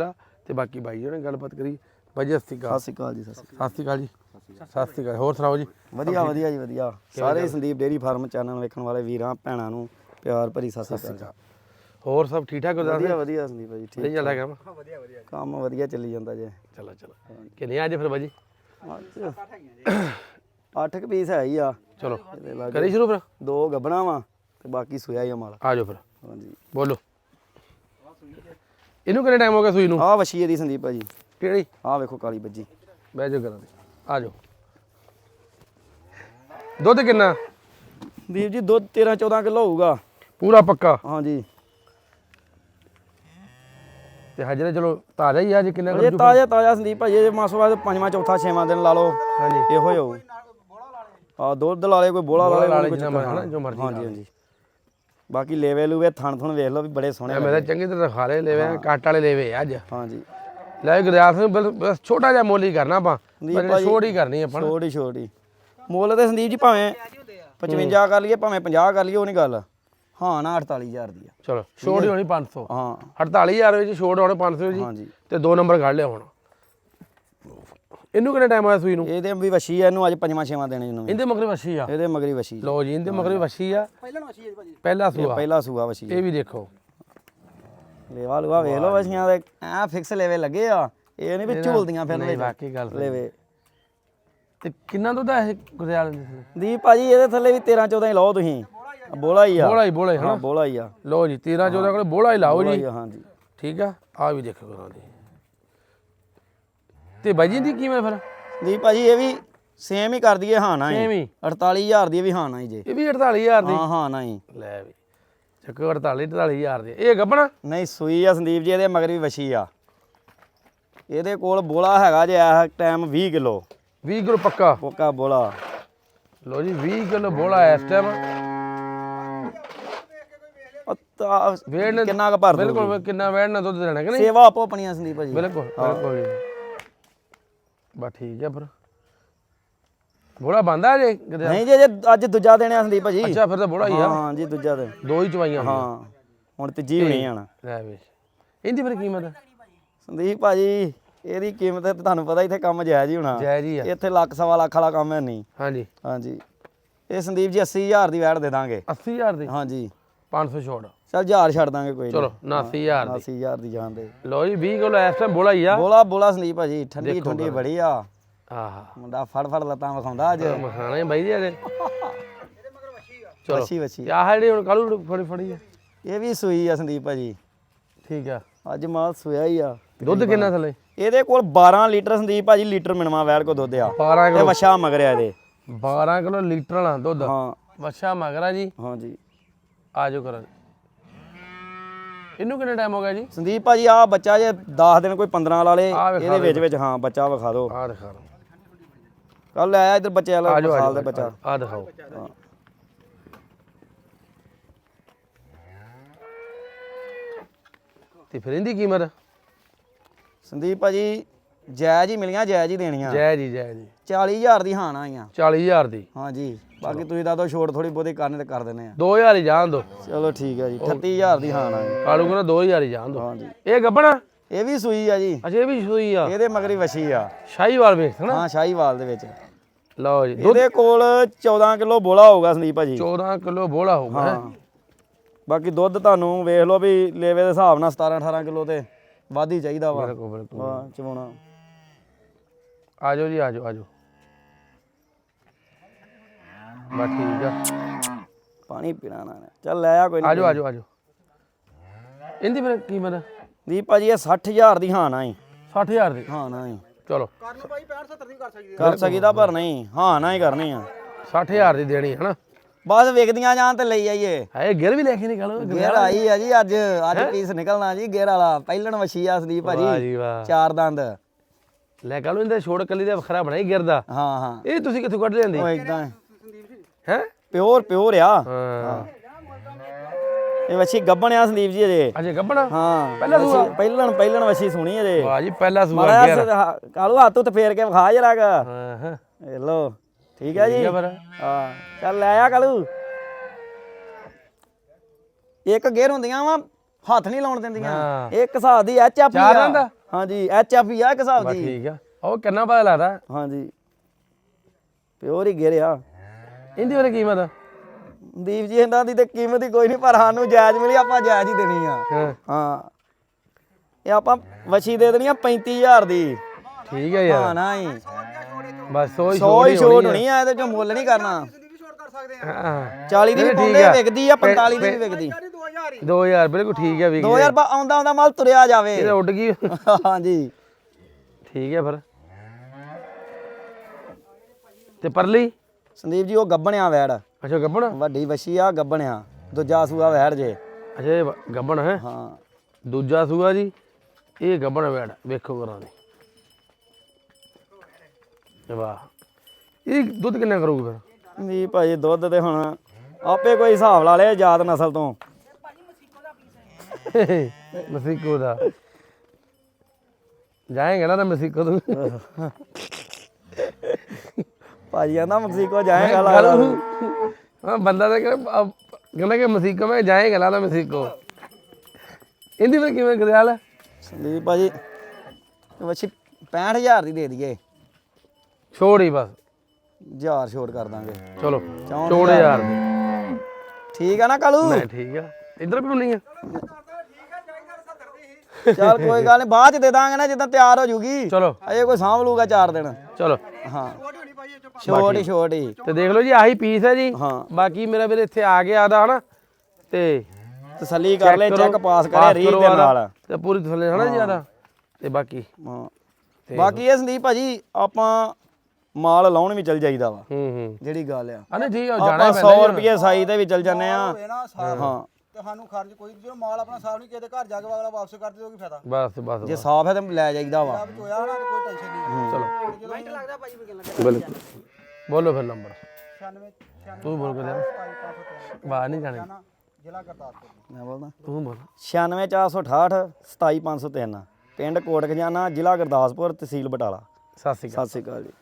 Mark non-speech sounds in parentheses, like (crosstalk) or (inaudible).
ਦਾ ਤੇ ਬਾਕੀ ਬਾਈ ਜੀ ਨੇ ਗੱਲਬਾਤ ਕਰੀ। ਬਾਈ ਜੀ ਸਤਿ ਸ਼੍ਰੀ ਅਕਾਲ। ਸਤਿ ਸ਼੍ਰੀ ਅਕਾਲ ਜੀ ਸਤਿ ਸ਼੍ਰੀ ਸਤਿ ਸ਼੍ਰੀ ਅਕਾਲ ਜੀ। ਸਤਿ ਸ਼੍ਰੀ ਅਕਾਲ। ਹੋਰ ਸੁਣਾਓ ਜੀ? ਵਧੀਆ ਵਧੀਆ ਜੀ ਵਧੀਆ। ਸਾਰੇ ਸੰਦੀਪ ਡੇਰੀ ਫਾਰਮ ਚੈਨਲ ਵੇਖਣ ਵਾਲੇ ਵੀਰਾਂ ਭੈਣਾਂ ਨੂੰ ਪਿਆਰ ਭਰੀ ਸਤਿ ਸ਼੍ਰੀ ਅਕਾਲ। ਹੋਰ ਸਭ ਠੀਕ ਠਾਕ ਗੁਰਦਾਸ ਵਧੀਆ ਵਧੀਆ ਸੰਦੀਪ ਨਹੀਂ ਠੀਕ। ਚੱਲਦਾ ਕੰਮ ਕੰਮ ਵਧੀਆ ਚੱਲੀ ਜਾਂਦਾ ਜੇ। ਚਲੋ ਚਲੋ। ਕਿੰਨੇ ਅੱਜ ਫਿਰ ਬਾਜੀ ਅੱਠ ਕੁ ਪੀਸ ਹੈ ਹੀ ਆ। ਚਲੋ। ਕਰੀ ਸ਼ੁਰੂ ਫਿਰ? ਦੋ ਗੱਬਣਾ ਵਾ ਤੇ ਬਾਕੀ ਸੋਇਆ ਹੀ ਆ ਮਾਲ। ਆ ਜਾਓ ਫਿਰ। ਹਾਂਜੀ। ਬੋਲੋ। ਇਹਨੂੰ ਕਿੰਨੇ ਟਾਈਮ ਹੋ ਗਿਆ ਸੂਈ ਨੂੰ? ਆਹ ਵਛੀ ਇਹਦੀ ਸੰਦੀਪ ਭਾਜੀ। ਕਿਹੜੀ? ਆਹ ਵੇਖੋ ਕਾਲੀ ਬੱਜੀ ਬਹਿ ਜਾਓ ਕਰਾਂ ਆ ਜਾਓ। ਦੁੱਧ ਕਿੰਨਾ? ਦੀਪ ਜੀ ਦੁੱਧ 13 14 ਕਿਲੋ ਹੋਊਗਾ। ਪੂਰਾ ਪੱਕਾ? ਹਾਂਜੀ। ਤੇ ਹਜਰੇ ਚਲੋ ਤਾਜ਼ਾ ਹੀ ਆ ਜੀ ਕਿੰਨਾ ਇਹ ਤਾਜ਼ਾ ਤਾਜ਼ਾ ਸੰਦੀਪ ਭਾਜੀ ਇਹ ਮਾਸੋ ਬਾਅਦ ਪੰਜਵਾਂ ਚੌਥਾ ਛੇਵਾਂ ਦਿਨ ਲਾ ਲਓ। ਹਾਂਜੀ। ਇਹੋ ਹੀ ਹੋਊ। ਆ ਦੁੱਧ ਲਾ ਲੇ ਕੋਈ ਬੋਲਾ ਲਾ ਲਾ ਕੋਈ ਹਨਾ, ਜੋ ਮਰਜ਼ੀ ਹਾਂਜੀ ਹਾਂਜੀ। ਬਾਕੀ ਲੇਵੇ ਲੂਵੇ ਥਣ ਥਣ ਵੇਖ ਲਓ ਵੀ ਬੜੇ ਸੋਹਣੇ ਮੈਂ ਤਾਂ ਚੰਗੀ ਤਰ੍ਹਾਂ ਖਾ ਲਏ ਲੈਵੇ ਕੱਟ ਵਾਲੇ ਲੈਵੇ ਅੱਜ। ਹਾਂਜੀ। ਲੈ ਗੁਰਦਾਸ ਨੂੰ ਬਸ- ਛੋਟਾ ਜਿਹਾ ਮੁੱਲ ਕਰਨਾ ਆਪਾਂ। ਹੀ ਕਰਨੀ ਆਪਾਂ। ਛੋਟੀ ਛੋਟੀ ਮੁੱਲ ਤੇ ਸੰਦੀਪ ਜੀ ਭਾਵੇਂ 55 ਕਰ ਲਈਏ ਭਾਵੇਂ 50 ਕਰ ਲਈਏ ਉਹ ਨਹੀਂ ਗੱਲ। ਹਾਂ ਨਾ 48000 ਦੀ ਆ। ਚਲੋ ਛੋੜ ਹੀ ਹੋਣੀ 500 ਹਾਂ। 48000 ਵਿੱਚ ਛੋੜ ਹੋਣੇ 500 ਜੀ। ਹਾਂਜੀ। ਤੇ ਦੋ ਨੰਬਰ ਕੱਢ ਲਿਆ ਹੁਣ। ਇਹਨੂੰ ਕਿੰਨਾ ਟਾਈਮ ਆਇਆ ਸੂਈ ਨੂੰ? ਇਹਦੇ ਵੀ ਵਛੀ ਆ ਇਹਨੂੰ ਅੱਜ ਪੰਜਵਾਂ ਛੇਵਾਂ ਦੇਣੇ ਇਹਨੂੰ ਵੀ। ਇਹਦੇ ਮਗਰ ਵਸ਼ੀ ਆ? ਇਹਦੇ ਮਗਰੀ ਵਛੀ ਲੋ ਜੀ ਇਹਦੇ ਮਗਰ ਵਸ਼ੀ ਆ। ਪਹਿਲਾਂ ਵਛੀ ਹੈ ਭਾਜੀ। ਪਹਿਲਾ ਸੂਆ। ਪਹਿਲਾ ਸੂਆ ਵਛੀ ਇਹ ਵੀ ਦੇਖੋ। ਲੇਵਾ ਲੂਆ ਵੇਖ ਲਓ ਵਛੀਆਂ ਦੇ। ਐ ਫਿਕਸ ਲੇਵੇ ਲੱਗੇ ਆ। ਇਹ ਨਹੀਂ ਵੀ ਝੂਲਦੀਆਂ ਫਿਰ ਨਹੀਂ ਵਾਕਈ ਗੱਲ ਸਹੀ। ਲੇਵੇ। ਤੇ ਕਿੰਨਾ ਦੁੱਧ ਆ ਇਹ ਗੁਰਦਿਆਲ ਦੇ ਦੀਪ ਭਾਜੀ ਇਹਦੇ ਥੱਲੇ ਵੀ 13 14 ਹੀ ਲਾਓ ਤੁਸੀਂ। ਬੋਲਾ ਹੀ ਆ। ਬੋਲਾ ਹੀ ਬੋਲਾ ਹੀ ਹਾਂ ਹਨਾ? ਬੋਲਾ ਹੀ ਆ। ਲੋ ਜੀ 13 14 ਕੋਲ ਬੋਲਾ ਹੀ ਲਾਓ ਬੋਲਾ ਜੀ। ਹੀ ਆ ਹਾਂਜੀ। ਠੀਕ ਆ? ਆ ਵੀ ਦੇਖੋ ਕਰਾਂ ਦੀ। ਤੇ ਬਾਈ ਜੀ ਦੀ ਕਿਵੇਂ ਫਿਰ? ਦੀਪ ਭਾਜੀ ਇਹ ਵੀ ਸੇਮ ਹੀ ਕਰ ਦਈਏ ਹਾਂ ਨਾ Same ਹੀ। 48000 ਦੀ ਇਹ ਵੀ ਹਾਂ ਨਾ ਹੀ ਜੇ। ਇਹ ਵੀ 48000 ਦੀ? ਹਾਂ ਹਾਂ ਨਾ ਹੀ। ਲੈ ਵੀ ਚੱਕੋ 48 48000 ਦੀ। ਇਹ ਗੱਬਣਾ? ਨਹੀਂ ਸੂਈ ਆ ਸੰਦੀਪ ਜੀ ਇਹਦੇ ਮਗਰ ਵੀ ਵਛੀ ਆ। ਇਹਦੇ ਕੋਲ ਬੋਲਾ ਹੈਗਾ ਜੇ ਇਸ ਟਾਈਮ 20 ਕਿਲੋ। 20 ਕਿਲੋ ਪੱਕਾ? ਪੋਕਾ ਬੋਲਾ। ਲੋ ਜੀ 20 ਕਿਲੋ ਬੋਲਾ ਇਸ ਟਾਈਮ ਉਹ ਤਾਂ ਵੇੜ ਨੇ ਕਿੰਨਾ ਕੁ ਭਰ? ਬਿਲਕੁਲ ਕਿੰਨਾ ਵੇੜ ਨਾ ਦੁੱਧ ਦੇਣਾ ਕਿ ਨਹੀਂ? ਸੇਵਾ ਆਪੋ ਆਪਣੀਆਂ ਸੰਦੀਪ ਭਾਜੀ ਬਿਲਕੁਲ ਬਿਲਕੁਲ ਜੀ। ਬਸ ਠੀਕ ਹੈ ਫਿਰ। ਬੋਲਾ ਬੰਦਾ ਜੇ ਕਿਤੇ? ਨਹੀਂ ਜੇ ਅੱਜ ਦੂਜਾ ਦਿਨ ਆ ਸੰਦੀਪ ਭਾਜੀ। ਅੱਛਾ ਫਿਰ ਤਾਂ ਬੋਲਾ ਹੀ ਆ। ਹਾਂ ਜੀ ਦੂਜਾ ਦਿਨ। ਦੋ ਹੀ ਚਵਾਈਆਂ ਹੋਈਆਂ। ਹਾਂ ਹੁਣ ਤੀਜੀ ਹੋਣੀ ਆਣਾ ਲੈ ਵੇ। ਇਹਦੀ ਫਿਰ ਕੀਮਤ? ਸੰਦੀਪ ਭਾਜੀ ਇਹਦੀ ਕੀਮਤ ਤੇ ਤੁਹਾਨੂੰ ਪਤਾ ਇੱਥੇ ਕੰਮ ਜਾਇਜ਼ ਹੀ ਹੋਣਾ। ਜੈ ਜੀ ਆ। ਇੱਥੇ ਲੱਖ ਸਵਾ ਲੱਖ ਵਾਲਾ ਕੰਮ ਹੈ ਨਹੀਂ। ਹਾਂਜੀ। ਹਾਂਜੀ। ਇਹ ਸੰਦੀਪ ਜੀ 80000 ਦੀ ਵੈਟ ਦੇ ਦਾਂਗੇ। 80000 ਦੀ? ਹਾਂਜੀ। 500 ਛੋੜ ਚਲ ਹਜ਼ਾਰ ਛੱਡ ਦਾਂਗੇ ਕੋਈ ਚਲੋ 79000 ਦੀ। 80000 ਦੀ ਲੋ ਜੀ 20 ਕਿਲੋ ਇਸ ਟਾਈਮ ਬੋਲਾ ਹੀ ਆ। ਬੋਲਾ ਬੋਲਾ ਸੰਦੀਪ ਭਾਜੀ ਠੰਡੀ ਠੰਡੀ ਬੜੀ ਆ। ਆਹਾ। ਮੁੰਡਾ ਫੜ ਫੜ ਲੱਤਾਂ ਵਿਖਾਉਂਦਾ ਅੱਜ। ਮਖਾਣਾ ਹੀ ਬਾਈ ਜੀ ਅਜੇ। ਚਲੋ ਵਛੀ ਵਛੀ। ਤੇ ਆਹ ਜਿਹੜੀ ਹੁਣ ਕਾਲੂ ਫੜੀ ਫੜੀ ਆ। ਇਹ ਵੀ ਸੂਈ ਆ ਸੰਦੀਪ ਭਾਜੀ। ਠੀਕ ਆ। ਅੱਜ ਮਾਲ ਸੋਇਆ ਹੀ ਆ। ਦੁੱਧ ਕਿੰਨਾ ਥੱਲੇ? ਇਹਦੇ ਕੋਲ 12 ਲੀਟਰ ਸੰਦੀਪ ਭਾਜੀ ਲੀਟਰ ਮਿਣਵਾ ਵੈੜ ਕੋ ਦੁੱਧ ਆ। 12 ਤੇ ਕਿਲੋ। ਵਛਾ ਮਗਰਿਆ ਇਹਦੇ। 12 ਕਿਲੋ ਲੀਟਰ ਵਾਲਾ ਦੁੱਧ। ਹਾਂ। ਵਛਾ ਮਗਰਾ ਜੀ। ਹਾਂਜੀ ਆਜੋ ਕਰਾਂ। ਇਹਨੂੰ ਕਿੰਨਾ ਟਾਈਮ ਹੋ ਗਿਆ ਜੀ? ਸੰਦੀਪ ਭਾਜੀ ਆ ਬੱਚਾ ਜੇ 10 ਦਿਨ ਕੋਈ 15 ਲਾ ਲੇ ਆਹ ਵਿਖਾ ਇਹਦੇ ਵਿੱਚ ਵਿੱਚ ਹਾਂ ਬੱਚਾ ਵਿਖਾ ਦਿਓ। ਆ ਦਿਖਾ ਲਓ ਕੱਲ ਆਇਆ ਇੱਧਰ ਬੱਚੇ ਵਾਲਾ ਸਾਲ ਦੇ ਬੱਚਾ। ਆ ਦਿਖਾਓ। ਹਾਂ। ਤੇ ਫਿਰ ਇਹਦੀ ਕੀਮਤ ਸੰਦੀਪ ਭਾਜੀ ਜਾਇਜ਼ ਹੀ ਮਿਲੀਆਂ ਜਾਇਜ਼ ਹੀ ਦੇਣੀਆਂ। ਜੈ ਜੀ ਜੈ ਜੀ 40000 ਦੀ ਹਾਨ ਆਈਆਂ। 40000 ਦੀ। ਹਾਂਜੀ। ਬਾਕੀ ਤੁਸੀਂ ਦੱਸੋ ਛੋਟ ਥੋੜੀ ਬਹੁਤੀ ਕਰਨੇ ਤੇ ਕਰ ਦਿੰਦੇ ਆ। 2000 ਹੀ ਜਾਣ ਦੋ। ਚਲੋ ਠੀਕ ਹੈ ਜੀ 38000 ਦੀ ਹਾਨ ਆਈ ਕਾਲੂ ਕਹਿੰਦਾ 2000 ਹੀ ਜਾਣ ਦੋ। ਇਹ ਗੱਬਣਾ ਇਹ ਵੀ ਸੂਈ ਆ ਜੀ। ਅੱਛਾ ਇਹ ਵੀ ਸੂਈ ਆ। ਇਹਦੇ ਮਗਰੀ ਵਛੀ ਆ। ਸ਼ਾਹੀਵਾਲ ਵੇਖ ਹਨਾ? ਹਾਂ ਸ਼ਾਹੀਵਾਲ ਦੇ ਵਿੱਚ। ਲਓ ਜੀ। ਇਹਦੇ ਕੋਲ 14 ਕਿਲੋ ਬੋਲਾ ਹੋਊਗਾ ਸੰਦੀਪ ਭਾਜੀ। 14 ਕਿਲੋ ਬੋਲਾ ਹੋਊਗਾ ਹੈਂ। ਹਾਂ। ਬਾਕੀ ਦੁੱਧ ਤੁਹਾਨੂੰ ਵੇਖ ਲਓ ਵੀ ਲੇਵੇ ਦੇ ਹਿਸਾਬ ਨਾਲ 17 18 ਕਿਲੋ ਤੇ ਵੱਧ ਹੀ ਚਾਹੀਦਾ ਵਾ। ਬਿਲਕੁਲ ਬਿਲਕੁਲ। ਹਾਂ ਚਵਾਉਣਾ। ਆਜੋ ਜੀ ਆਜੋ ਆਜੋ ਬਸ ਠੀਕ ਆ। ਪਾਣੀ ਪੀਣਾ ਨਾ। ਚੱਲ ਲੈ ਆ ਕੋਈ ਨਹੀਂ ਆਜੋ ਆਜੋ ਆਜੋ। ਇਹਦੀ ਫਿਰ ਕੀਮਤ ਦੀਪ ਭਾਜੀ ਇਹ 60000 ਦੀ ਹਾਂ ਨਾ ਹੀ 60000 ਦੀ? ਹਾਂ ਨਾ ਹੀ ਚਲੋ ਕਰ ਸਕੀਦਾ ਪਰ ਨਹੀਂ। ਹਾਂ ਨਾ ਹੀ ਕਰਨੀ ਆ। 60000 ਦੀ ਦੇਣੀ ਹੈ ਨਾ ਬਸ ਵੇਖਦੀਆਂ ਜਾਣ ਤੇ ਲਈ ਆਈਏ। ਹੈ ਗਿਰ ਵੀ ਲੈ ਕੇ ਨਿਕਲ ਗੇਰ ਆਈ ਆ ਜੀ ਅੱਜ। ਅੱਜ ਪੀਸ ਨਿਕਲਣਾ ਜੀ ਗੇਰ ਵਾਲਾ। ਪਹਿਲਣ ਵਛੀ ਆ ਸੰਦੀਪ ਵਾਹ ਭਾਜੀ ਜੀ ਵਾਹ। ਚਾਰ ਦੰਦ। ਲੈ ਕੱਲ ਇਹਦਾ ਛੋੜ ਕੱਲੀ ਦਾ ਵੱਖਰਾ ਬਣਾਈ ਗਿਰਦਾ ਹਾਂ ਹਾਂ। ਇਹ ਤੁਸੀਂ ਕਿੱਥੋਂ ਕੱਢ ਲੈਂਦੀ ਉਹ ਇਦਾਂ ਹੈ? ਪਿਓਰ ਪਿਓਰ ਆ। ਹਾਂ। ਇਹ ਵਛੀ ਗੱਬਣ ਆ ਸੰਦੀਪ ਜੀ ਅਜੇ ਅਜੇ ਗੱਬਣਾ? ਹਾਂ। ਪਹਿਲਾ ਸੂਆ? ਪਹਿਲਣ ਪਹਿਲਣ ਵਛੀ ਸੁਣੀ ਅਜੇ ਵਾਹ ਜੀ ਪਹਿਲਾ ਸੂਆ ਗਿਆ ਕਾਲੂ ਹੱਥ ਉੱਤੇ ਫੇਰ ਕੇ ਵਿਖਾ ਜਰਾ ਗਾ ਹਾਂ ਹਾਂ। ਇਹ ਲੋ ਠੀਕ ਹੈ ਜੀ। ਆ ਹਾਂ। ਚੱਲ ਲੈ ਆ ਕਾਲੂ ਇੱਕ ਗੇਰ ਹੁੰਦੀਆਂ ਵਾ ਹੱਥ ਨਹੀਂ ਲਾਉਣ ਦਿੰਦੀਆਂ। ਇੱਕ ਹਿਸਾਬ ਦੀ ਐਚ ਐਫ ਦਾ? ਹਾਂਜੀ ਐਚ ਐਫ ਆ ਇੱਕ ਹਿਸਾਬ ਦੀ। ਠੀਕ ਆ। ਉਹ ਕਿੰਨਾ ਪਤਾ ਲੱਗਦਾ? ਹਾਂਜੀ। ਪਿਓਰ ਹੀ ਗਿਰਿਆ ਇਹਦੀ ਵਾਲੀ ਕੀਮਤ? ਦੀਪ ਜੀ ਇਹਨਾਂ ਦੀ ਤੇ ਕੀਮਤ ਹੀ ਕੋਈ ਨਹੀਂ ਪਰ ਸਾਨੂੰ ਜਾਇਜ਼ ਮਿਲੀ ਆਪਾਂ ਜਾਇਜ਼ ਹੀ ਦੇਣੀ ਆ। ਹਾਂ। ਹਾਂ। ਇਹ ਆਪਾਂ ਵਛੀ ਦੇ ਦੇਣੀ ਆ 35000 ਦੀ। ਠੀਕ ਹੈ ਯਾਰ। ਹਾਂ ਨਾ ਹੀ ਬਸ ਸੋਈ 100 ਹੀ ਛੋਟ ਹੋਣੀ ਆ ਇਹਦੇ ਚੋਂ ਮੁੱਲ ਨਹੀਂ ਕਰਨਾ। ਹਾਂ। 40 ਦੀ ਵੀ ਪਾਉਂਦੇ ਆ। ਵਿਕਦੀ ਆ 45 ਦੀ ਵੀ ਵਿਕਦੀ। 2000 ਬਿਲਕੁਲ ਠੀਕ ਹੈ ਵੀ 2000 ਬਾ ਆਉਂਦਾ ਆਉਂਦਾ ਮਾਲ ਤੁਰਿਆ ਜਾਵੇ। ਇਹ ਤਾਂ ਉੱਡ ਗਈ। ਹਾਂਜੀ। ਠੀਕ ਹੈ ਫਿਰ। ਤੇ ਪਰਲੀ? ਸੰਦੀਪ ਜੀ ਉਹ ਗੱਬਣਿਆ ਵੈੜ। ਅੱਛਾ ਗੱਬਣ? ਵੱਡੀ ਵਛੀ ਆ ਗੱਬਣਿਆ। ਦੂਜਾ ਸੂਆ ਵੈੜ ਜੇ। ਅੱਛਾ ਗੱਬਣ ਹੈ? ਹਾਂ। ਦੂਜਾ ਸੂਆ ਜੀ ਇਹ ਗੱਬਣ ਵੈੜ ਵੇਖੋ ਕਰਾਂ ਦੀ ਵਾਹ। ਇਹ ਦੁੱਧ ਕਿੰਨਾ ਕਰੂਗੀ ਫਿਰ? ਨਹੀਂ ਭਾਜੀ ਦੁੱਧ ਤੇ ਹੁਣ ਆਪੇ ਕੋਈ ਹਿਸਾਬ ਲਾ ਲਿਆ ਆਜ਼ਾਦ ਨਸਲ ਤੋਂ। ਮਸੀਕੋ ਦਾ। ਜਾਏਗਾ ਨਾ ਮਸੀਕੋ ਤੂੰ। (laughs) ਭਾਜੀ ਕਹਿੰਦਾ ਮਕਸੀਕੋ ਜਾਏਗਾ ਲਾ ਗੱਲ ਲਾ ਨੂੰ- ਹਾਂ ਬੰਦਾ ਤਾਂ ਕਹਿੰਦਾ ਅਹ ਕਹਿੰਦਾ ਕਿ ਮਸੀਕੋ ਮੈਂ ਜਾਏਗਾ ਲਾ ਤਾਂ ਮਸੀਕੋ। ਇਹਦੀ ਫਿਰ ਕਿਵੇਂ ਗਦਿਆਲ ਸੰਦੀਪ ਭਾਜੀ ਵਛੀ 65000 ਦੀ ਦੇ ਦਈਏ। ਛੋੜ ਹੀ ਬਸ। ਹਜ਼ਾਰ ਛੋਟ ਕਰ ਦਾਂਗੇ। ਚਲੋ ਚੌਂਹਠ ਹਜ਼ਾਰ। ਦੀ। ਠੀਕ ਆ ਨਾ ਕਾਲੂ? ਮੈਂ ਠੀਕ ਆ। ਇਧਰ ਵੀ ਨਹੀਂ ਆ? ਚੱਲ ਕੋਈ ਗੱਲ ਨਹੀਂ ਬਾਅਦ ਚ ਦੇ ਦਾਂਗੇ ਨਾ ਜਦੋਂ ਤਿਆਰ ਹੋ ਜੂਗੀ। ਚਲੋ। ਅਜੇ ਕੋਈ ਸਾਂਭ ਲੂਗਾ ਚਾਰ ਦਿਨ। ਚਲੋ। ਹਾਂ। ਛੋਟ ਹੀ ਛੋਟ। ਹੀ ਤੇ ਦੇਖ ਲਓ ਜੀ ਆਹੀ ਪੀਸ ਹੈ ਜੀ। ਹਾਂ। ਬਾਕੀ ਮੇਰਾ ਵੀਰ ਇੱਥੇ ਆ ਗਿਆ ਆਦਾ ਹਨਾ। ਤੇ ਤਸੱਲੀ ਕਰ ਲੈ ਚੈੱਕ ਪਾਸ ਕਰੇ ਪਾਸ ਰੀਡ ਕਰੋ ਦੇ। ਨਾਲ। ਤੇ ਪੂਰੀ ਥੱਲੇ ਹਨਾ ਜੀ ਆਦਾ। ਤੇ ਬਾਕੀ ਹਾਂ। ਬਾਕੀ ਇਹ ਸੰਦੀਪ ਭਾਜੀ ਆਪਾਂ ਮਾਲ ਲਾਉਣ ਵੀ ਚੱਲ ਜਾਈਦਾ ਵਾ। ਹੂੰ ਹੂੰ। ਜਿਹੜੀ ਗੱਲ ਆ। ਨਹੀਂ ਠੀਕ ਆ ਜਾਣਾ ਆਪਾਂ ਹੀ ਪੈਂਦਾ 100 ਜੀ ਰੁਪਏ ਸਾਈ ਤੇ ਵੀ ਚੱਲ ਜਾਂਦੇ ਆ। ਹਾਂ। ਤੇ ਸਾਨੂੰ ਖਰਚ ਕੋਈ ਜਦੋਂ ਮਾਲ ਆਪਣਾ ਸਾਫ਼ ਨਹੀਂ ਦੇ ਘਰ ਜਾ ਕੇ ਅਗਲਾ ਵਾਪਸ ਕਰ ਦੇ ਉਹ ਕੀ ਫਾਇਦਾ। ਬਸ ਬਸ ਜੇ। ਸਾਫ਼ ਹੈ ਤਾਂ ਲੈ ਜਾਈਦਾ ਵਾ। ਕੋਈ ਟੈਨਸ਼ਨ ਨਹੀਂ ਚਲੋ। ਮਿੰਟ ਲੱਗਦਾ ਭਾਈ ਬਿਲਕੁਲ। ਬੋਲੋ ਫਿਰ ਨੰਬਰ। 96 96 ਤੂੰ ਬੋਲ ਕੇ ਦੇ। ਬਾਹਰ ਨਹੀਂ ਜਾਣੇ। ਜ਼ਿਲ੍ਹਾ ਗੁਰਦਾਸਪੁਰ। ਮੈਂ ਬੋਲਦਾ। ਤੂੰ ਬੋਲ। 96468 27503 ਪਿੰਡ ਕੋਟ ਖਜਾਨਾ ਜ਼ਿਲ੍ਹਾ ਗੁਰਦਾਸਪੁਰ ਤਹਿਸੀਲ ਬਟਾਲਾ। ਸਤਿ ਸ਼੍ਰੀ ਅਕਾਲ। ਸਤਿ ਸ਼੍ਰੀ ਅਕਾਲ ਜੀ।